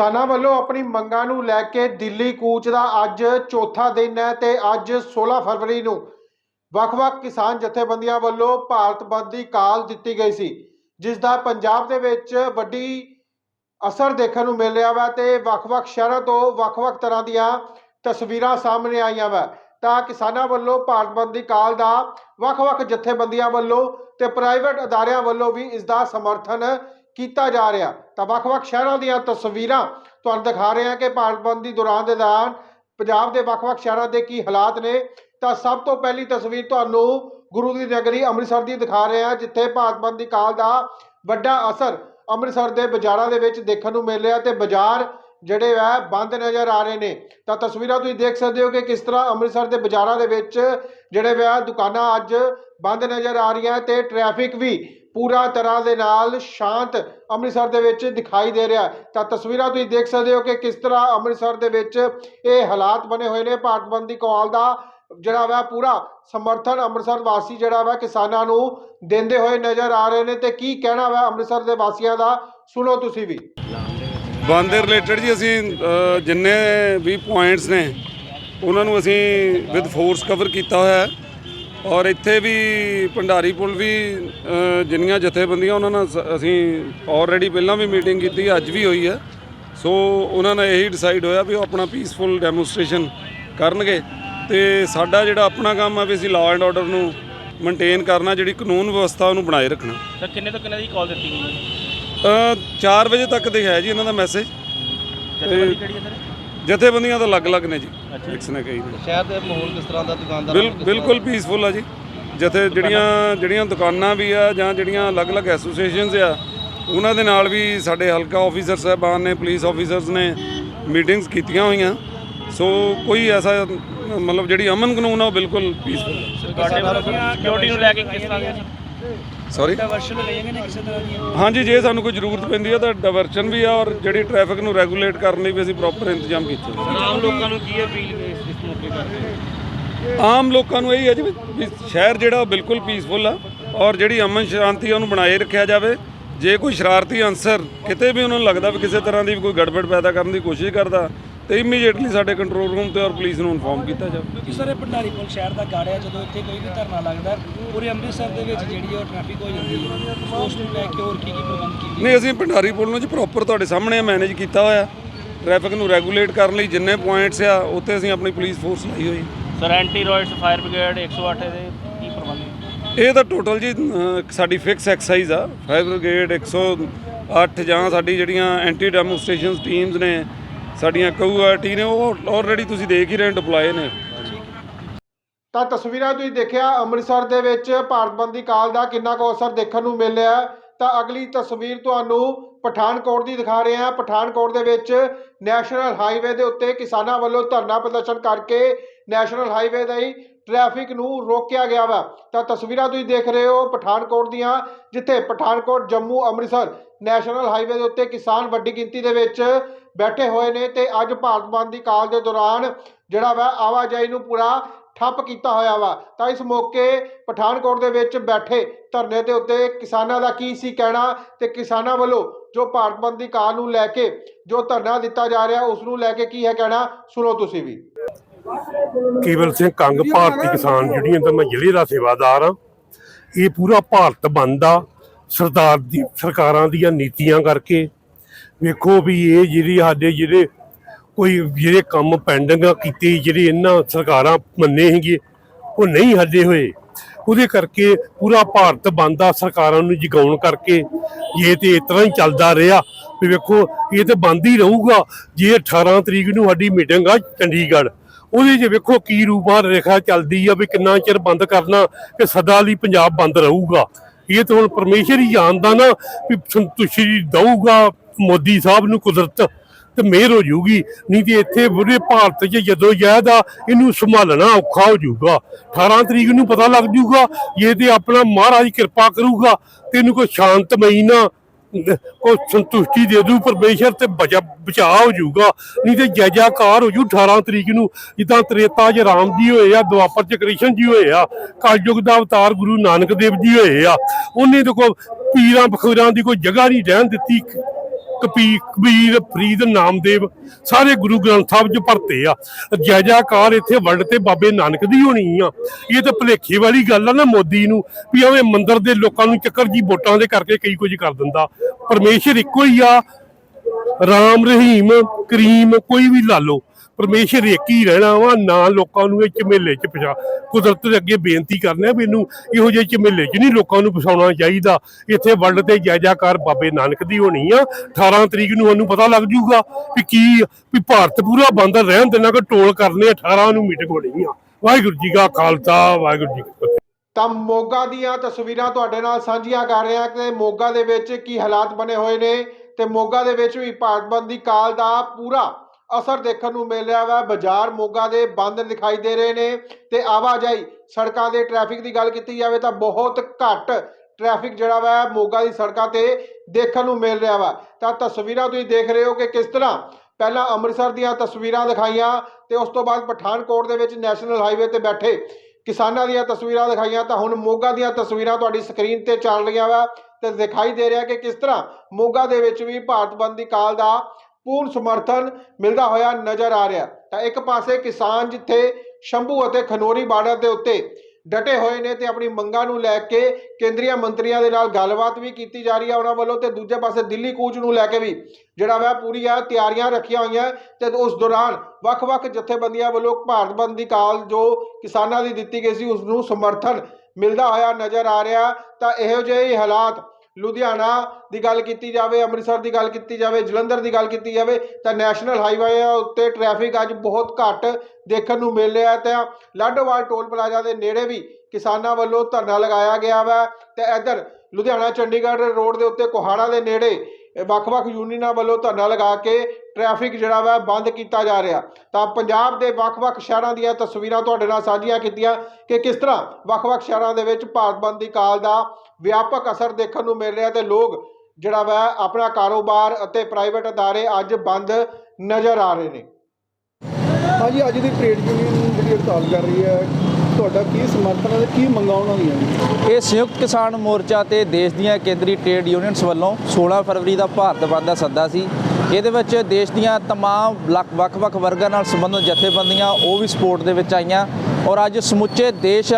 ਕਿਸਾਨਾਂ ਵੱਲੋਂ ਆਪਣੀ ਮੰਗਾਂ ਨੂੰ ਲੈ ਕੇ ਦਿੱਲੀ ਕੂਚ ਦਾ ਅੱਜ ਚੌਥਾ ਦਿਨ ਹੈ ਤੇ ਅੱਜ 16 ਫਰਵਰੀ ਨੂੰ ਵੱਖ-ਵੱਖ ਕਿਸਾਨ ਜਥੇਬੰਦੀਆਂ ਵੱਲੋਂ ਭਾਰਤ ਬੰਦ ਦੀ ਕਾਲ ਦਿੱਤੀ ਗਈ ਸੀ, ਜਿਸ ਦਾ ਪੰਜਾਬ ਦੇ ਵਿੱਚ ਵੱਡੀ ਅਸਰ ਦੇਖਣ ਨੂੰ ਮਿਲ ਰਿਹਾ ਵਾ ਤੇ ਵੱਖ-ਵੱਖ ਸ਼ਹਿਰਾਂ ਤੋਂ ਵੱਖ-ਵੱਖ ਤਰ੍ਹਾਂ ਦੀਆਂ ਤਸਵੀਰਾਂ ਸਾਹਮਣੇ ਆਈਆਂ ਵਾ। ਤਾਂ ਕਿਸਾਨਾਂ ਵੱਲੋਂ ਭਾਰਤ ਬੰਦ ਦੀ ਕਾਲ ਦਾ ਵੱਖ-ਵੱਖ ਜਥੇਬੰਦੀਆਂ ਵੱਲੋਂ ਤੇ ਪ੍ਰਾਈਵੇਟ ਅਦਾਰਿਆਂ ਵੱਲੋਂ ਵੀ ਇਸ ਦਾ ਸਮਰਥਨ ਕੀਤਾ ਜਾ ਰਿਹਾ। ਤਾਂ ਵੱਖ-ਵੱਖ ਸ਼ਹਿਰਾਂ ਦੀਆਂ ਤਸਵੀਰਾਂ ਤੁਹਾਨੂੰ ਦਿਖਾ ਰਹੇ ਹਾਂ ਕਿ ਭਾਰਤ ਬੰਦ ਦੀ ਦੌਰਾਨ ਦੇ ਦੌਰਾਨ ਪੰਜਾਬ ਦੇ ਵੱਖ-ਵੱਖ ਸ਼ਹਿਰਾਂ ਦੇ ਕੀ ਹਾਲਾਤ ਨੇ। ਤਾਂ ਸਭ ਤੋਂ ਪਹਿਲੀ ਤਸਵੀਰ ਤੁਹਾਨੂੰ ਗੁਰੂ ਦੀ ਨਗਰੀ ਅੰਮ੍ਰਿਤਸਰ ਦੀ ਦਿਖਾ ਰਹੇ ਹਾਂ, ਜਿੱਥੇ ਭਾਰਤ ਬੰਦ ਦੀ ਕਾਲ ਦਾ ਵੱਡਾ ਅਸਰ ਅੰਮ੍ਰਿਤਸਰ ਦੇ ਬਾਜ਼ਾਰਾਂ ਦੇ ਵਿੱਚ ਦੇਖਣ ਨੂੰ ਮਿਲ ਰਿਹਾ ਤੇ ਬਾਜ਼ਾਰ ਜਿਹੜੇ ਹੈ ਬੰਦ ਨਜ਼ਰ ਆ ਰਹੇ ਨੇ। ਤਾਂ ਤਸਵੀਰਾਂ ਤੁਸੀਂ ਦੇਖ ਸਕਦੇ ਹੋ ਕਿ ਕਿਸ ਤਰ੍ਹਾਂ ਅੰਮ੍ਰਿਤਸਰ ਦੇ ਬਾਜ਼ਾਰਾਂ ਦੇ ਵਿੱਚ ਜਿਹੜੇ ਵੇ ਦੁਕਾਨਾਂ ਅੱਜ ਬੰਦ ਨਜ਼ਰ ਆ ਰਹੀਆਂ ਤੇ ਟ੍ਰੈਫਿਕ ਵੀ ਪੂਰਾ ਤਰ੍ਹਾਂ ਦੇ ਨਾਲ ਸ਼ਾਂਤ ਅੰਮ੍ਰਿਤਸਰ ਦੇ ਵਿੱਚ ਦਿਖਾਈ ਦੇ ਰਿਹਾ ਤਾਂ ਤਸਵੀਰਾਂ ਤੁਸੀਂ ਦੇਖ ਸਕਦੇ ਹੋ ਕਿ ਕਿਸ ਤਰ੍ਹਾਂ ਅੰਮ੍ਰਿਤਸਰ ਦੇ ਵਿੱਚ ਇਹ ਹਾਲਾਤ ਬਣੇ ਹੋਏ ਨੇ। ਭਾਰਤ ਬੰਦ ਦੀ ਕਾਲ ਦਾ ਜਿਹੜਾ ਵਾ ਪੂਰਾ ਸਮਰਥਨ ਅੰਮ੍ਰਿਤਸਰ ਵਾਸੀ ਜਿਹੜਾ ਵਾ ਕਿਸਾਨਾਂ ਨੂੰ ਦਿੰਦੇ ਹੋਏ ਨਜ਼ਰ ਆ ਰਹੇ ਨੇ। ਤੇ ਕੀ ਕਹਿਣਾ ਵਾ ਅੰਮ੍ਰਿਤਸਰ ਦੇ ਵਾਸੀਆਂ ਦਾ? ਸੁਣੋ ਤੁਸੀਂ ਵੀ। ਬੰਦ ਦੇ ਰਿਲੇਟਡ ਜੀ ਅਸੀਂ ਜਿੰਨੇ ਵੀ ਪੁਆਇੰਟਸ ਨੇ, ਉਹਨਾਂ ਨੂੰ ਅਸੀਂ ਵਿਦ ਫੋਰਸ ਕਵਰ ਕੀਤਾ ਹੋਇਆ ਹੈ। ਔਰ ਇੱਥੇ ਵੀ ਭੰਡਾਰੀ ਪੁਲ ਵੀ ਜਿੰਨੀਆਂ ਜਥੇਬੰਦੀਆਂ ਉਹਨਾਂ ਨਾਲ ਅਸੀਂ ਆਲਰੇਡੀ ਪਹਿਲਾਂ ਵੀ ਮੀਟਿੰਗ ਕੀਤੀ ਅੱਜ ਵੀ ਹੋਈ ਹੈ। ਸੋ ਉਹਨਾਂ ਨੇ ਇਹੀ ਡਿਸਾਈਡ ਹੋਇਆ ਵੀ ਉਹ ਆਪਣਾ ਪੀਸਫੁਲ ਡੈਮੋਨਸਟ੍ਰੇਸ਼ਨ ਕਰਨਗੇ। ਤੇ ਸਾਡਾ ਜਿਹੜਾ ਆਪਣਾ ਕੰਮ ਆ ਵੀ ਅਸੀਂ ਲਾਅ ਐਂਡ ਆਰਡਰ ਨੂੰ ਮੇਨਟੇਨ ਕਰਨਾ ਜਿਹੜੀ ਕਾਨੂੰਨ ਵਿਵਸਥਾ ਉਹਨੂੰ ਬਣਾਏ ਰੱਖਣਾ। ਸਰ ਕਿੰਨੇ ਤੋਂ ਕਿੰਨੇ ਦੀ ਕਾਲ ਦਿੱਤੀ ਗਈ ਹੈ? ਅ, 4 ਵਜੇ ਤੱਕ ਦੇ ਹੈ ਜੀ ਇਹਨਾਂ ਦਾ ਮੈਸੇਜ ਜਥੇਬੰਦੀ ਕਿਹੜੀ ਹੈ ਸਰ? ਜਥੇਬੰਦੀਆਂ ਤਾਂ ਅਲੱਗ-ਅਲੱਗ ਨੇ ਜੀ। ਫਿਕਸ ਨੇ ਕਈ ਨੇ ਸ਼ਹਿਰ ਦੇ ਮਾਹੌਲ ਕਿਸ ਤਰ੍ਹਾਂ ਦਾ ਦੁਕਾਨਦਾਰ ਬਿਲ ਬਿਲਕੁਲ ਪੀਸਫੁਲ ਆ ਜੀ। ਜਥੇ ਜਿਹੜੀਆਂ ਜਿਹੜੀਆਂ ਦੁਕਾਨਾਂ ਵੀ ਆ ਜਾਂ ਜਿਹੜੀਆਂ ਅਲੱਗ-ਅਲੱਗ ਐਸੋਸੀਏਸ਼ਨਸ ਆ ਉਹਨਾਂ ਦੇ ਨਾਲ ਵੀ ਸਾਡੇ ਹਲਕਾ ਆਫੀਸਰ ਸਾਹਿਬਾਨ ਨੇ ਪੁਲਿਸ ਆਫੀਸਰਸ ਨੇ ਮੀਟਿੰਗਸ ਕੀਤੀਆਂ ਹੋਈਆਂ। ਸੋ ਕੋਈ ਐਸਾ ਮਤਲਬ ਜਿਹੜੀ ਅਮਨ ਕਾਨੂੰਨ ਆ ਉਹ ਬਿਲਕੁਲ ਪੀਸਫੁਲ ਹੈ ਤੁਹਾਡੇ ਵੱਲੋਂ ਸਿਕਿਉਰਿਟੀ ਨੂੰ ਲੈ ਕੇ ਕਿਸ ਤਰ੍ਹਾਂ ਦੇ ਸੌਰੀ ਡਾਇਵਰਸ਼ਨ ਲਈਏ ਨੇ ਕਿਸੇ ਤਰ੍ਹਾਂ ਦੀ ਹਾਂਜੀ ਜੇ ਸਾਨੂੰ ਕੋਈ ਜ਼ਰੂਰਤ ਪੈਂਦੀ ਹੈ ਤਾਂ ਡਾਇਵਰਸ਼ਨ ਵੀ ਆ ਔਰ ਜਿਹੜੀ ਟ੍ਰੈਫਿਕ ਨੂੰ ਰੈਗੂਲੇਟ ਕਰਨ ਲਈ ਵੀ ਅਸੀਂ ਪ੍ਰੋਪਰ ਇੰਤਜ਼ਾਮ ਕੀਤੇ ਆਮ ਲੋਕਾਂ ਨੂੰ ਕੀ ਅਪੀਲ ਇਸ ਮੌਕੇ ਕਰਦੇ ਆਮ ਲੋਕਾਂ ਨੂੰ ਇਹ ਹੈ ਜੀ ਵੀ ਸ਼ਹਿਰ ਜਿਹੜਾ ਬਿਲਕੁਲ ਪੀਸਫੁਲ ਆ ਔਰ ਜਿਹੜੀ ਅਮਨ ਸ਼ਾਂਤੀ ਆ ਉਹਨੂੰ ਬਣਾਏ ਰੱਖਿਆ ਜਾਵੇ। ਜੇ ਕੋਈ ਸ਼ਰਾਰਤੀ ਅਨਸਰ ਕਿਤੇ ਵੀ ਉਹਨਾਂ ਨੂੰ ਲੱਗਦਾ ਵੀ ਕਿਸੇ ਤਰ੍ਹਾਂ ਦੀ ਕੋਈ ਗੜਬੜ ਪੈਦਾ ਕਰਨ ਦੀ ਕੋਸ਼ਿਸ਼ ਕਰਦਾ ਤੇ ਇਮੀਡੀਏਟਲੀ ਸਾਡੇ ਕੰਟਰੋਲ ਰੂਮ ਤੇ ਔਰ ਪੁਲਿਸ ਨੂੰ ਇਨਫੋਰਮ ਕੀਤਾ ਜਾਵੇ ਕਿਉਂਕਿ ਸਰ ਇਹ ਭੰਡਾਰੀ ਪੁਲ ਸ਼ਹਿਰ ਦਾ ਗਾੜਿਆ ਜਦੋਂ ਇੱਥੇ ਕੋਈ ਵੀ ਧਰਨਾ ਲੱਗਦਾ ਪੂਰੇ ਅੰਮ੍ਰਿਤਸਰ ਦੇ ਵਿੱਚ ਜਿਹੜੀ ਉਹ ਟ੍ਰੈਫਿਕ ਹੋ ਜਾਂਦੀ ਹੈ ਉਸ ਨੂੰ ਲੈ ਕੇ ਹੋਰ ਕੀ ਕੀ ਪ੍ਰਬੰਧ ਕੀਤੇ ਨਹੀਂ ਅਸੀਂ ਭੰਡਾਰੀ ਪੁਲ ਨੂੰ ਜੀ ਪ੍ਰੋਪਰ ਤੁਹਾਡੇ ਸਾਹਮਣੇ ਮੈਨੇਜ ਕੀਤਾ ਹੋਇਆ। ਟ੍ਰੈਫਿਕ ਨੂੰ ਰੈਗੂਲੇਟ ਕਰਨ ਲਈ ਜਿੰਨੇ ਪੁਆਇੰਟਸ ਆ ਉੱਥੇ ਅਸੀਂ ਆਪਣੀ ਪੁਲਿਸ ਫੋਰਸ ਲਾਈ ਹੋਈ। Sir anti riots fire brigade 108 ਦੇ ਕੀ ਪ੍ਰਬੰਧ ਨੇ? ਇਹ ਤਾਂ ਟੋਟਲ ਜੀ ਅਹ, ਸਾਡੀ ਫਿਕਸ ਐਕਸਰਸਾਈਜ਼ ਆ। ਫਾਇਰ ਬ੍ਰਿਗੇਡ 108 ਜਾਂ ਸਾਡੀ ਜਿਹੜੀਆਂ ਐਂਟੀ ਡੈਮੋਨਸਟ੍ਰੇਸ਼ਨਸ ਟੀਮਸ ਨੇ ਸਾਡੀਆਂ ਕਊਆਰਟੀ ਨੇ, ਉਹ ਆਲਰੇਡੀ ਤੁਸੀਂ ਦੇਖ ਹੀ ਰਹੇ ਡਿਪਲੋਏ ਨੇ ਤਾਂ ਤਸਵੀਰਾਂ ਤੁਸੀਂ ਦੇਖਿਆ, ਅੰਮ੍ਰਿਤਸਰ ਦੇ ਵਿੱਚ ਭਾਰਤ ਬੰਦੀ ਕਾਲ ਦਾ ਕਿੰਨਾ ਕੁ ਅਸਰ ਦੇਖਣ ਨੂੰ ਮਿਲਿਆ ਹੈ। ਤਾਂ ਅਗਲੀ ਤਸਵੀਰ ਤੁਹਾਨੂੰ ਪਠਾਨਕੋਟ ਦੀ ਦਿਖਾ ਰਹੇ ਹਾਂ ਪਠਾਨਕੋਟ ਦੇ ਵਿੱਚ ਨੈਸ਼ਨਲ ਹਾਈਵੇ ਦੇ ਉੱਤੇ ਕਿਸਾਨਾਂ ਵੱਲੋਂ ਧਰਨਾ ਪ੍ਰਦਰਸ਼ਨ ਕਰਕੇ ਨੈਸ਼ਨਲ ਹਾਈਵੇ ਦਾ ਹੀ ਟ੍ਰੈਫਿਕ ਨੂੰ ਰੋਕਿਆ ਗਿਆ ਵਾ। ਤਾਂ ਤਸਵੀਰਾਂ ਤੁਸੀਂ ਦੇਖ ਰਹੇ ਹੋ ਪਠਾਨਕੋਟ ਦੀਆਂ, ਜਿੱਥੇ ਪਠਾਨਕੋਟ, ਜੰਮੂ, ਅੰਮ੍ਰਿਤਸਰ ਨੈਸ਼ਨਲ ਹਾਈਵੇ ਦੇ ਉੱਤੇ ਕਿਸਾਨ ਵੱਡੀ ਗਿਣਤੀ ਦੇ ਵਿੱਚ ਬੈਠੇ ਹੋਏ ਨੇ ਤੇ ਅੱਜ ਭਾਰਤ ਬੰਦ ਦੀ ਕਾਲ ਦੇ ਦੌਰਾਨ ਜਿਹੜਾ ਵਾ ਆਵਾਜਾਈ ਨੂੰ ਪੂਰਾ ਠੱਪ ਕੀਤਾ ਹੋਇਆ ਵਾ। ਤਾਂ ਇਸ ਮੌਕੇ ਪਠਾਨਕੋਟ ਦੇ ਵਿੱਚ ਬੈਠੇ ਧਰਨੇ ਦੇ ਉੱਤੇ ਕਿਸਾਨਾਂ ਦਾ ਕੀ ਸੀ ਕਹਿਣਾ ਤੇ ਕਿਸਾਨਾਂ ਵੱਲੋਂ ਜੋ ਭਾਰਤ ਬੰਦ ਦੀ ਕਾਲ ਨੂੰ ਲੈ ਕੇ ਜੋ ਧਰਨਾ ਦਿੱਤਾ ਜਾ ਰਿਹਾ, ਉਸ ਨੂੰ ਲੈ ਕੇ ਕੀ ਹੈ ਕਹਿਣਾ, ਸੁਣੋ ਤੁਸੀਂ ਵੀ। ਕੇਵਲ ਸਿੰਘ ਕੰਗ ਭਾਰਤੀ ਕਿਸਾਨ ਯੂਨੀਅਨ ਦਾ ਮੈਂ ਜ਼ਿਲ੍ਹੇ ਦਾ ਸੇਵਾਦਾਰ ਹਾਂ। ਇਹ ਪੂਰਾ ਭਾਰਤ ਬੰਦ ਸਰਦਾਰ ਦੀ, ਸਰਕਾਰਾਂ ਦੀਆਂ ਨੀਤੀਆਂ ਕਰਕੇ। ਵੇਖੋ ਵੀ ਇਹ ਜਿਹੜੀ ਸਾਡੇ ਜਿਹੜੇ ਕੋਈ ਜਿਹੜੇ ਕੰਮ ਪੈਂਡਿੰਗ ਕੀਤੇ, ਜਿਹੜੇ ਇਹਨਾਂ ਸਰਕਾਰਾਂ ਮੰਨੇ ਹੈਗੇ ਉਹ ਨਹੀਂ ਹੱਲੇ ਹੋਏ। ਉਹਦੇ ਕਰਕੇ ਪੂਰਾ ਭਾਰਤ ਬੰਦ ਸਰਕਾਰਾਂ ਨੂੰ ਜਗਾਉਣ ਕਰਕੇ। ਇਹ ਤੇ ਇਸ ਤਰ੍ਹਾਂ ਹੀ ਚੱਲਦਾ ਰਿਹਾ। ਵੀ ਵੇਖੋ, ਇਹ ਤੇ ਬੰਦ ਹੀ ਰਹੂਗਾ। ਜੇ 18 ਤਰੀਕ ਨੂੰ ਸਾਡੀ ਮੀਟਿੰਗ ਆ ਚੰਡੀਗੜ੍ਹ ਉਹਦੇ 'ਚ ਵੇਖੋ ਕੀ ਰੂਪਾਂ ਰੇਖਾ ਚੱਲਦੀ ਆ ਵੀ ਕਿੰਨਾ ਚਿਰ ਬੰਦ ਕਰਨਾ ਕਿ ਸਦਾ ਲਈ ਪੰਜਾਬ ਬੰਦ ਰਹੂਗਾ। ਇਹ ਤਾਂ ਹੁਣ ਪਰਮੇਸ਼ਰ ਹੀ ਜਾਣਦਾ ਨਾ ਵੀ ਸੰਤੁਸ਼ਟੀ ਦਊਗਾ ਮੋਦੀ ਸਾਹਿਬ ਨੂੰ ਕੁਦਰਤ ਤੇ ਮਿਹਰ ਹੋ ਜੂਗੀ। ਨਹੀਂ ਤੇ ਇੱਥੇ ਬੁਰੇ ਭਾਰਤ 'ਚ ਜਦੋਂ ਜਾਇਦਾ ਇਹਨੂੰ ਸੰਭਾਲਣਾ ਔਖਾ ਹੋ ਜਾਊਗਾ 18 ਤਰੀਕ ਨੂੰ ਪਤਾ ਲੱਗ ਜੂਗਾ ਇਹ ਤੇ ਆਪਣਾ ਮਹਾਰਾਜ ਕਿਰਪਾ ਕਰੂਗਾ, ਤੇ ਇਹਨੂੰ ਕੋਈ ਸ਼ਾਂਤਮਈ ਨਾ ਕੋਈ ਸੰਤੁਸ਼ਟੀ ਦੇ ਦੂ ਪਰਮੇਸ਼ਰ ਤੇ ਬਚਾ, ਬਚਾਅ ਹੋ ਜਾਊਗਾ। ਨਹੀਂ ਤੇ ਜੈਜਾਕਾਰ ਹੋ ਜੂ 18 ਤਰੀਕ ਨੂੰ ਜਿੱਦਾਂ ਤ੍ਰੇਤਾ 'ਚ ਰਾਮ ਜੀ ਹੋਏ ਆ, ਦੁਆਪਰ 'ਚ ਕ੍ਰਿਸ਼ਨ ਜੀ ਹੋਏ ਆ, ਕਲਯੁਗ ਦਾ ਅਵਤਾਰ ਗੁਰੂ ਨਾਨਕ ਦੇਵ ਜੀ ਹੋਏ ਆ। ਉਹਨੇ ਦੇਖੋ ਪੀਰਾਂ, ਫਕੀਰਾਂ ਦੀ ਕੋਈ ਜਗ੍ਹਾ ਨਹੀਂ ਰਹਿਣ ਦਿੱਤੀ। ਕਪੀ ਕਬੀਰ ਫਰੀਦ ਨਾਮਦੇਵ ਸਾਰੇ ਗੁਰੂ ਗ੍ਰੰਥ ਸਾਹਿਬ 'ਚ ਭਰਤੇ ਆ। ਜੈ ਜੈਕਾਰ ਇੱਥੇ ਵਰਲਡ ਤੇ ਬਾਬੇ ਨਾਨਕ ਦੀ ਹੋਣੀ ਆ। ਇਹ ਤਾਂ ਭੁਲੇਖੇ ਵਾਲੀ ਗੱਲ ਆ ਨਾ ਮੋਦੀ ਨੂੰ ਵੀ ਐਵੇਂ ਮੰਦਰ ਦੇ ਲੋਕਾਂ ਨੂੰ ਚੱਕਰ ਜੀ ਵੋਟਾਂ ਦੇ ਕਰਕੇ ਕਈ ਕੁਝ ਕਰ ਦਿੰਦਾ। ਪਰਮੇਸ਼ਰ ਇੱਕੋ ਹੀ ਆ। ਰਾਮ ਰਹੀਮ, ਕਰੀਮ ਕੋਈ ਵੀ ਲਾ ਲਓ। ਪਰਮੇਸ਼ਰ ਇੱਕ ਹੀ ਰਹਿਣਾ ਵਾ ਨਾ ਲੋਕਾਂ ਨੂੰ ਇਹ ਝਮੇਲੇ ਚ ਫਸਾ ਕੁਦਰਤ ਦੇ ਅੱਗੇ ਬੇਨਤੀ ਕਰਨੇ ਆ ਇਹੋ ਜਿਹੇ ਝਮੇਲੇ ਚ ਨਹੀਂ ਲੋਕਾਂ ਨੂੰ ਫਸਾਉਣਾ ਚਾਹੀਦਾ। ਇੱਥੇ ਵਰਲਡ ਤੇ ਜੈ ਬਾਬੇ ਨਾਨਕ ਦੀ ਹੋਣੀ ਆ। 18 ਤਰੀਕ ਨੂੰ ਉਹਨੂੰ ਪਤਾ ਲੱਗ ਜੂਗਾ ਵੀ ਕੀ, ਵੀ ਭਾਰਤ ਪੂਰਾ ਬੰਦ ਰਹਿਣ ਦੇਣਾ ਕਿ ਟੋਲ ਕਰਨੇ 18 ਨੂੰ ਮੀਟਿੰਗ ਹੋਣੀ ਆ। ਵਾਹਿਗੁਰੂ ਜੀ ਕਾ ਖਾਲਸਾ, ਵਾਹਿਗੁਰੂ ਜੀ ਕੀ ਤਾਂ ਮੋਗਾ ਦੀਆਂ ਤਸਵੀਰਾਂ ਤੁਹਾਡੇ ਨਾਲ ਸਾਂਝੀਆਂ ਕਰ ਰਿਹਾ ਕਿ ਮੋਗਾ ਦੇ ਵਿੱਚ ਕੀ ਹਾਲਾਤ ਬਣੇ ਹੋਏ ਨੇ ਤੇ ਮੋਗਾ ਦੇ ਵਿੱਚ ਵੀ ਭਾਰਤ ਬੰਦ ਦੀ ਕਾਲ ਦਾ ਪੂਰਾ ਅਸਰ ਦੇਖਣ ਨੂੰ ਮਿਲ ਰਿਹਾ ਵਾ। ਬਾਜ਼ਾਰ ਮੋਗਾ ਦੇ ਬੰਦ ਦਿਖਾਈ ਦੇ ਰਹੇ ਨੇ ਤੇ ਆਵਾਜਾਈ ਸੜਕਾਂ ਦੇ ਟ੍ਰੈਫਿਕ ਦੀ ਗੱਲ ਕੀਤੀ ਜਾਵੇ ਤਾਂ ਬਹੁਤ ਘੱਟ ਟ੍ਰੈਫਿਕ ਜਿਹੜਾ ਵਾ ਮੋਗਾ ਦੀ ਸੜਕਾਂ ਤੇ ਦੇਖਣ ਨੂੰ ਮਿਲ ਰਿਹਾ ਵਾ। ਤਾਂ ਤਸਵੀਰਾਂ ਤੁਸੀਂ ਦੇਖ ਰਹੇ ਹੋ ਕਿ ਕਿਸ ਤਰ੍ਹਾਂ ਪਹਿਲਾਂ ਅੰਮ੍ਰਿਤਸਰ ਦੀਆਂ ਤਸਵੀਰਾਂ ਦਿਖਾਈਆਂ ਤੇ ਉਸ ਤੋਂ ਬਾਅਦ ਪਠਾਨਕੋਟ ਦੇ ਵਿੱਚ ਨੈਸ਼ਨਲ ਹਾਈਵੇ ਤੇ ਬੈਠੇ ਕਿਸਾਨਾਂ ਦੀਆਂ ਤਸਵੀਰਾਂ ਦਿਖਾਈਆਂ ਤਾਂ ਹੁਣ ਮੋਗਾ ਦੀਆਂ ਤਸਵੀਰਾਂ ਤੁਹਾਡੀ ਸਕਰੀਨ ਤੇ ਚੱਲ ਰਹੀਆਂ ਵਾ ਤੇ ਦਿਖਾਈ ਦੇ ਰਿਹਾ ਕਿ ਕਿਸ ਤਰ੍ਹਾਂ ਮੋਗਾ ਦੇ ਵਿੱਚ ਵੀ ਭਾਰਤ ਬੰਦ ਦੀ ਕਾਲ ਦਾ ਪੂਰਨ ਸਮਰਥਨ ਮਿਲਦਾ ਹੋਇਆ ਨਜ਼ਰ ਆ ਰਿਹਾ। ਤਾਂ ਇੱਕ ਪਾਸੇ ਕਿਸਾਨ ਜਿੱਥੇ ਸ਼ੰਭੂ ਅਤੇ ਖਨੋਰੀ ਬਾਰਡਰ ਦੇ ਉੱਤੇ ਡਟੇ ਹੋਏ ਨੇ ਤੇ ਆਪਣੀ ਮੰਗਾਂ ਨੂੰ ਲੈ ਕੇ ਕੇਂਦਰੀ ਮੰਤਰੀਆਂ ਦੇ ਨਾਲ ਗੱਲਬਾਤ ਵੀ ਕੀਤੀ ਜਾ ਰਹੀ ਹੈ ਉਹਨਾਂ ਵੱਲੋਂ ਤੇ ਦੂਜੇ ਪਾਸੇ ਦਿੱਲੀ ਕੂਚ ਨੂੰ ਲੈ ਕੇ ਵੀ ਜਿਹੜਾ ਵਾ ਪੂਰੀਆਂ ਤਿਆਰੀਆਂ ਰੱਖੀਆਂ ਹੋਈਆਂ ਤੇ ਉਸ ਦੌਰਾਨ ਵੱਖ-ਵੱਖ ਜਥੇਬੰਦੀਆਂ ਵੱਲੋਂ ਭਾਰਤ ਬੰਦ ਦੀ ਕਾਲ ਜੋ ਕਿਸਾਨਾਂ ਦੀ ਦਿੱਤੀ ਗਈ ਸੀ ਉਸ ਨੂੰ ਸਮਰਥਨ ਮਿਲਦਾ ਹੋਇਆ ਨਜ਼ਰ ਆ ਰਿਹਾ। ਤਾਂ ਇਹੋ ਜਿਹੇ ਹਾਲਾਤ ਲੁਧਿਆਣਾ ਦੀ ਗੱਲ ਕੀਤੀ ਜਾਵੇ, ਅੰਮ੍ਰਿਤਸਰ ਦੀ ਗੱਲ ਕੀਤੀ ਜਾਵੇ, ਜਲੰਧਰ ਦੀ ਗੱਲ ਕੀਤੀ ਜਾਵੇ, ਤਾਂ ਨੈਸ਼ਨਲ ਹਾਈਵੇ ਉੱਤੇ ਟ੍ਰੈਫਿਕ ਅੱਜ ਬਹੁਤ ਘੱਟ ਦੇਖਣ ਨੂੰ ਮਿਲ ਰਿਹਾ ਹੈ। ਤਾਂ ਲਾਡੋਵਾਲ ਟੋਲ ਪਲਾਜ਼ਾ ਦੇ ਨੇੜੇ ਵੀ ਕਿਸਾਨਾਂ ਵੱਲੋਂ ਧਰਨਾ ਲਗਾਇਆ ਗਿਆ ਵਾ। ਤੇ ਇੱਧਰ ਲੁਧਿਆਣਾ ਚੰਡੀਗੜ੍ਹ ਰੋਡ ਦੇ ਉੱਤੇ ਕੋਹਾੜਾ ਦੇ ਨੇੜੇ ਵੱਖ-ਵੱਖ ਯੂਨੀਅਨਾਂ ਵੱਲੋਂ ਧਰਨਾ ਲਗਾ ਕੇ ਟ੍ਰੈਫਿਕ ਜਿਹੜਾ ਵਾ ਬੰਦ ਕੀਤਾ ਜਾ ਰਿਹਾ। ਤਾਂ ਪੰਜਾਬ ਦੇ ਵੱਖ-ਵੱਖ ਸ਼ਹਿਰਾਂ ਦੀਆਂ ਤਸਵੀਰਾਂ ਤੁਹਾਡੇ ਨਾਲ ਸਾਂਝੀਆਂ ਕੀਤੀਆਂ ਕਿ ਕਿਸ ਤਰ੍ਹਾਂ ਵੱਖ-ਵੱਖ ਸ਼ਹਿਰਾਂ ਦੇ ਵਿੱਚ ਭਾਰਤ ਬੰਦ ਦੀ ਕਾਲ ਦਾ ਵਿਆਪਕ ਅਸਰ ਦੇਖਣ ਨੂੰ ਮਿਲ ਰਿਹਾ ਤੇ ਲੋਕ ਜਿਹੜਾ ਵਾ ਆਪਣਾ ਕਾਰੋਬਾਰ ਅਤੇ ਪ੍ਰਾਈਵੇਟ ਅਦਾਰੇ ਅੱਜ ਬੰਦ ਨਜ਼ਰ ਆ ਰਹੇ ਨੇ। ਹਾਂਜੀ ਅੱਜ ਦੀ ਟ੍ਰੇਡ ਯੂਨੀਅਨ ਜਿਹੜੀ ਹੜਤਾਲ ਕਰ ਰਹੀ ਹੈ ਤੁਹਾਡਾ ਕੀ ਸਮਰਥਨ ਹੈ ਤੇ ਕੀ ਮੰਗਾਂ ਉਹਨਾਂ ਦੀਆਂ ਇਹ ਸੰਯੁਕਤ ਕਿਸਾਨ ਮੋਰਚਾ ਤੇ ਦੇਸ਼ ਦੀਆਂ ਕੇਂਦਰੀ ਟ੍ਰੇਡ ਯੂਨੀਅਨਸ ਵੱਲੋਂ 16 ਫਰਵਰੀ ਦਾ ਭਾਰਤ ਬੰਦ ਦਾ ਸੱਦਾ ਸੀ। ਇਹਦੇ ਵਿੱਚ ਦੇਸ਼ ਦੀਆਂ ਤਮਾਮ ਵੱਖ-ਵੱਖ ਵਰਗਾਂ ਨਾਲ ਸੰਬੰਧਿਤ ਜਥੇਬੰਦੀਆਂ ਉਹ ਵੀ ਸਪੋਰਟ ਦੇ ਵਿੱਚ ਆਈਆਂ। ਔਰ ਅੱਜ ਸਮੁੱਚੇ ਦੇਸ਼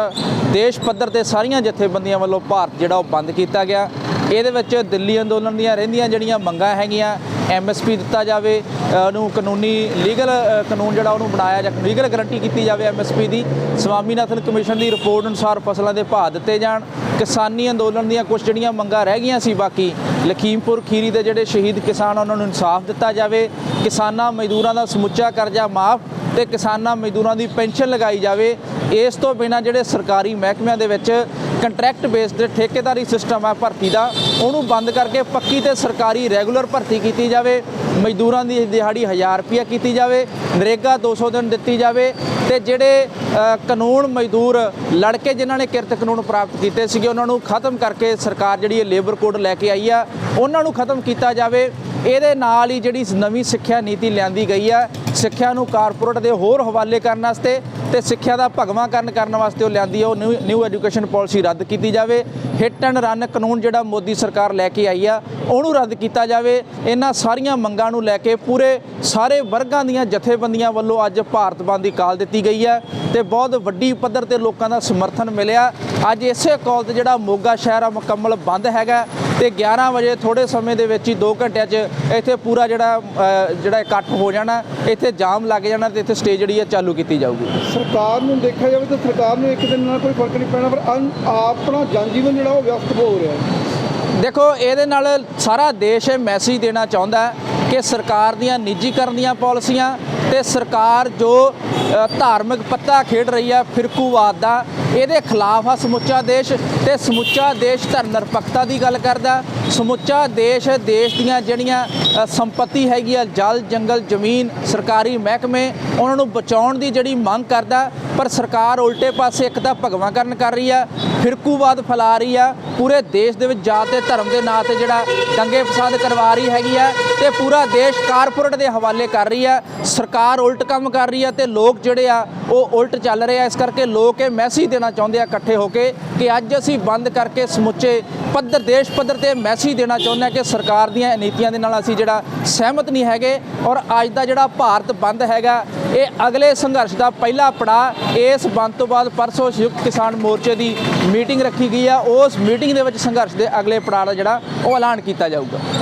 ਦੇਸ਼ ਪੱਧਰ ਤੇ ਸਾਰੀਆਂ ਜਥੇਬੰਦੀਆਂ ਵੱਲੋਂ ਭਾਰਤ ਜਿਹੜਾ ਉਹ ਬੰਦ ਕੀਤਾ ਗਿਆ। ਇਹਦੇ ਵਿੱਚ ਦਿੱਲੀ ਅੰਦੋਲਨ ਦੀਆਂ ਰਹਿੰਦੀਆਂ ਜਿਹੜੀਆਂ ਮੰਗਾਂ ਹੈਗੀਆਂ ਐਮਐਸਪੀ ਦਿੱਤਾ ਜਾਵੇ ਉਹਨੂੰ ਕਾਨੂੰਨੀ ਲੀਗਲ ਕਾਨੂੰਨ ਜਿਹੜਾ ਉਹਨੂੰ ਬਣਾਇਆ ਜਾਂ ਲੀਗਲ ਗਾਰੰਟੀ ਕੀਤੀ ਜਾਵੇ ਐਮਐਸਪੀ ਦੀ, ਸਵਾਮੀਨਾਥਨ ਕਮਿਸ਼ਨ ਦੀ ਰਿਪੋਰਟ ਅਨੁਸਾਰ ਫਸਲਾਂ ਦੇ ਭਾਅ ਦਿੱਤੇ ਜਾਣ, ਕਿਸਾਨੀ ਅੰਦੋਲਨ ਦੀਆਂ ਕੁਝ ਜਿਹੜੀਆਂ ਮੰਗਾਂ ਰਹਿ ਗਈਆਂ ਸੀ ਬਾਕੀ, ਲਖੀਮਪੁਰ ਖੀਰੀ ਦੇ ਜਿਹੜੇ ਸ਼ਹੀਦ ਕਿਸਾਨ ਉਹਨਾਂ ਨੂੰ ਇਨਸਾਫ ਦਿੱਤਾ ਜਾਵੇ, ਕਿਸਾਨਾਂ ਮਜ਼ਦੂਰਾਂ ਦਾ ਸਮੁੱਚਾ ਕਰਜ਼ਾ ਮਾਫ ਤੇ ਕਿਸਾਨਾਂ ਮਜ਼ਦੂਰਾਂ ਦੀ ਪੈਨਸ਼ਨ ਲਗਾਈ ਜਾਵੇ, ਇਸ ਤੋਂ ਬਿਨਾਂ ਜਿਹੜੇ ਸਰਕਾਰੀ ਮਹਿਕਮਿਆਂ ਦੇ ਵਿੱਚ ਕੰਟਰੈਕਟ ਬੇਸਡ ਠੇਕੇਦਾਰੀ ਸਿਸਟਮ ਹੈ ਭਰਤੀ ਦਾ, ਉਹਨੂੰ ਬੰਦ ਕਰਕੇ ਪੱਕੀ ਤੇ ਸਰਕਾਰੀ ਰੈਗੂਲਰ ਭਰਤੀ ਕੀਤੀ ਜਾਵੇ, ਮਜ਼ਦੂਰਾਂ ਦੀ ਦਿਹਾੜੀ 1000 ਰੁਪਇਆ ਕੀਤੀ ਜਾਵੇ, ਨਰੇਗਾ 200 ਦਿਨ ਦਿੱਤੀ ਜਾਵੇ, ਤੇ ਜਿਹੜੇ ਕਾਨੂੰਨ ਮਜ਼ਦੂਰ ਲੜਕੇ ਜਿਨ੍ਹਾਂ ਨੇ ਕਿਰਤ ਕਾਨੂੰਨ ਪ੍ਰਾਪਤ ਕੀਤੇ ਸੀਗੇ, ਉਹਨਾਂ ਨੂੰ ਖਤਮ ਕਰਕੇ ਸਰਕਾਰ ਜਿਹੜੀ ਇਹ ਲੇਬਰ ਕੋਡ ਲੈ ਕੇ ਆਈ ਆ, ਉਹਨਾਂ ਨੂੰ ਖਤਮ ਕੀਤਾ ਜਾਵੇ। ਇਹਦੇ ਨਾਲ ਹੀ ਜਿਹੜੀ ਨਵੀਂ ਸਿੱਖਿਆ ਨੀਤੀ ਲਿਆਂਦੀ ਗਈ ਆ ਸਿੱਖਿਆ ਨੂੰ ਕਾਰਪੋਰੇਟ ਦੇ ਹੋਰ ਹਵਾਲੇ ਕਰਨ ਵਾਸਤੇ ਤੇ ਸਿੱਖਿਆ ਦਾ ਭਗਵਾਂਕਰਨ ਕਰਨ ਵਾਸਤੇ ਉਹ ਲਿਆਂਦੀ ਆ ਉਹ ਨਿਊ ਨਿਊ ਐਜੂਕੇਸ਼ਨ ਪਾਲਿਸੀ ਰੱਦ ਕੀਤੀ ਜਾਵੇ। ਹਿੱਟ ਐਂਡ ਰਨ ਕਾਨੂੰਨ ਜਿਹੜਾ ਮੋਦੀ ਸਰਕਾਰ ਲੈ ਕੇ ਆਈ ਆ, ਉਹਨੂੰ ਰੱਦ ਕੀਤਾ ਜਾਵੇ। ਇਹਨਾਂ ਸਾਰੀਆਂ ਮੰਗਾਂ ਨੂੰ ਲੈ ਕੇ ਪੂਰੇ ਸਾਰੇ ਵਰਗਾਂ ਦੀਆਂ ਜਥੇਬੰਦੀਆਂ ਵੱਲੋਂ ਅੱਜ ਭਾਰਤ ਬੰਦ ਦੀ ਕਾਲ ਦਿੱਤੀ ਗਈ ਹੈ ਤੇ ਬਹੁਤ ਵੱਡੀ ਪੱਧਰ ਤੇ ਲੋਕਾਂ ਦਾ ਸਮਰਥਨ ਮਿਲਿਆ। ਅੱਜ ਇਸੇ ਕਾਲ ਤੇ ਜਿਹੜਾ ਮੋਗਾ ਸ਼ਹਿਰ ਆ, ਮੁਕੰਮਲ ਬੰਦ ਹੈਗਾ। ਤੇ 11 ਵਜੇ ਥੋੜੇ ਸਮੇਂ ਦੇ ਵਿੱਚ ਹੀ 2 ਘੰਟਿਆਂ 'ਚ ਇੱਥੇ ਪੂਰਾ ਜਿਹੜਾ ਜਿਹੜਾ ਇਕੱਠ ਹੋ ਜਾਣਾ ਇੱਥੇ ਜਾਮ ਲੱਗ ਜਾਣਾ ਤੇ ਇੱਥੇ ਸਟੇਜ ਜਿਹੜੀ ਹੈ ਚਾਲੂ ਕੀਤੀ ਜਾਊਗੀ। ਸਰਕਾਰ ਨੂੰ ਦੇਖਿਆ ਜਾਵੇ ਤਾਂ ਸਰਕਾਰ ਨੂੰ ਇੱਕ ਦਿਨ ਨਾਲ ਕੋਈ ਫ਼ਰਕ ਨਹੀਂ ਪੈਣਾ ਪਰ ਆਪਣਾ ਜਨਜੀਵਨ ਜਿਹੜਾ ਉਹ ਵਿਅਸਤ ਹੋ ਰਿਹਾ ਦੇਖੋ ਇਹਦੇ ਨਾਲ ਸਾਰਾ ਦੇਸ਼ ਇਹ ਮੈਸੇਜ ਦੇਣਾ ਚਾਹੁੰਦਾ ਕਿ ਸਰਕਾਰ ਦੀਆਂ ਨਿੱਜੀਕਰਨ ਦੀਆਂ ਪਾਲਿਸੀਆਂ ਤੇ ਸਰਕਾਰ ਜੋ ਧਾਰਮਿਕ ਪੱਤਾ ਖੇਡ ਰਹੀ ਹੈ ਫਿਰਕੂਵਾਦ ਦਾ ਇਹਦੇ ਖਿਲਾਫ ਆ ਸਮੁੱਚਾ ਦੇਸ਼ ਤੇ ਸਮੁੱਚਾ ਦੇਸ਼ ਧਰਮ ਨਿਰਪੱਖਤਾ ਦੀ ਗੱਲ ਕਰਦਾ। ਸਮੁੱਚਾ ਦੇਸ਼ ਦੇਸ਼ ਦੀਆਂ ਜਿਹੜੀਆਂ ਸੰਪਤੀ ਹੈਗੀ ਆ, ਜਲ, ਜੰਗਲ, ਜ਼ਮੀਨ, ਸਰਕਾਰੀ ਮਹਿਕਮੇ, ਉਹਨਾਂ ਨੂੰ ਬਚਾਉਣ ਦੀ ਜਿਹੜੀ ਮੰਗ ਕਰਦਾ, ਪਰ ਸਰਕਾਰ ਉਲਟੇ ਪਾਸੇ ਇੱਕ ਤਾਂ ਭਗਵਾਂਕਰਨ ਕਰ ਰਹੀ ਆ ਫਿਰਕੂਵਾਦ ਫੈਲਾ ਰਹੀ ਆ, ਪੂਰੇ ਦੇਸ਼ ਦੇ ਵਿੱਚ ਜਾਤ ਤੇ ਧਰਮ ਦੇ ਨਾਂ ਤੇ ਜਿਹੜਾ ਦੰਗੇ ਫਸਾਦ ਕਰਵਾ ਰਹੀ ਹੈਗੀ ਆ ਤੇ ਪੂਰਾ ਦੇਸ਼ ਕਾਰਪੋਰੇਟ ਦੇ ਹਵਾਲੇ ਕਰ ਰਹੀ ਆ। ਸਰਕਾਰ ਉਲਟ ਕੰਮ ਕਰ ਰਹੀ ਆ ਤੇ ਲੋਕ ਜਿਹੜੇ ਆ, ਉਹ ਉਲਟ ਚੱਲ ਰਹੇ ਆ। ਇਸ ਕਰਕੇ ਲੋਕ ਇਹ ਮੈਸੇਜ ਦੇਣਾ ਚਾਹੁੰਦੇ ਆ ਇਕੱਠੇ ਹੋ ਕੇ ਕਿ ਅੱਜ ਅਸੀਂ ਬੰਦ ਕਰਕੇ ਸਮੁੱਚੇ ਪੱਧਰ, ਦੇਸ਼ ਪੱਧਰ ਤੇ ਮੈਸੇਜ ਦੇਣਾ ਚਾਹੁੰਦੇ ਹਾਂ ਕਿ ਸਰਕਾਰ ਦੀਆਂ ਨੀਤੀਆਂ ਦੇ ਨਾਲ ਅਸੀਂ ਜਿਹੜਾ ਸਹਿਮਤ ਨਹੀਂ ਹੈਗੇ ਔਰ ਅੱਜ ਦਾ ਜਿਹੜਾ ਭਾਰਤ ਬੰਦ ਹੈਗਾ, ਇਹ ਅਗਲੇ ਸੰਘਰਸ਼ ਦਾ ਪਹਿਲਾ ਪੜਾਅ ਇਸ ਬੰਦ ਤੋਂ ਬਾਅਦ ਪਰਸੋਂ ਸੰਯੁਕਤ ਕਿਸਾਨ ਮੋਰਚੇ ਦੀ ਮੀਟਿੰਗ ਰੱਖੀ ਗਈ ਆ, ਉਸ ਮੀਟਿੰਗ ਦੇ ਵਿੱਚ ਸੰਘਰਸ਼ ਦੇ ਅਗਲੇ ਪੜਾਅ ਦਾ ਜਿਹੜਾ ਉਹ ਐਲਾਨ ਕੀਤਾ ਜਾਊਗਾ।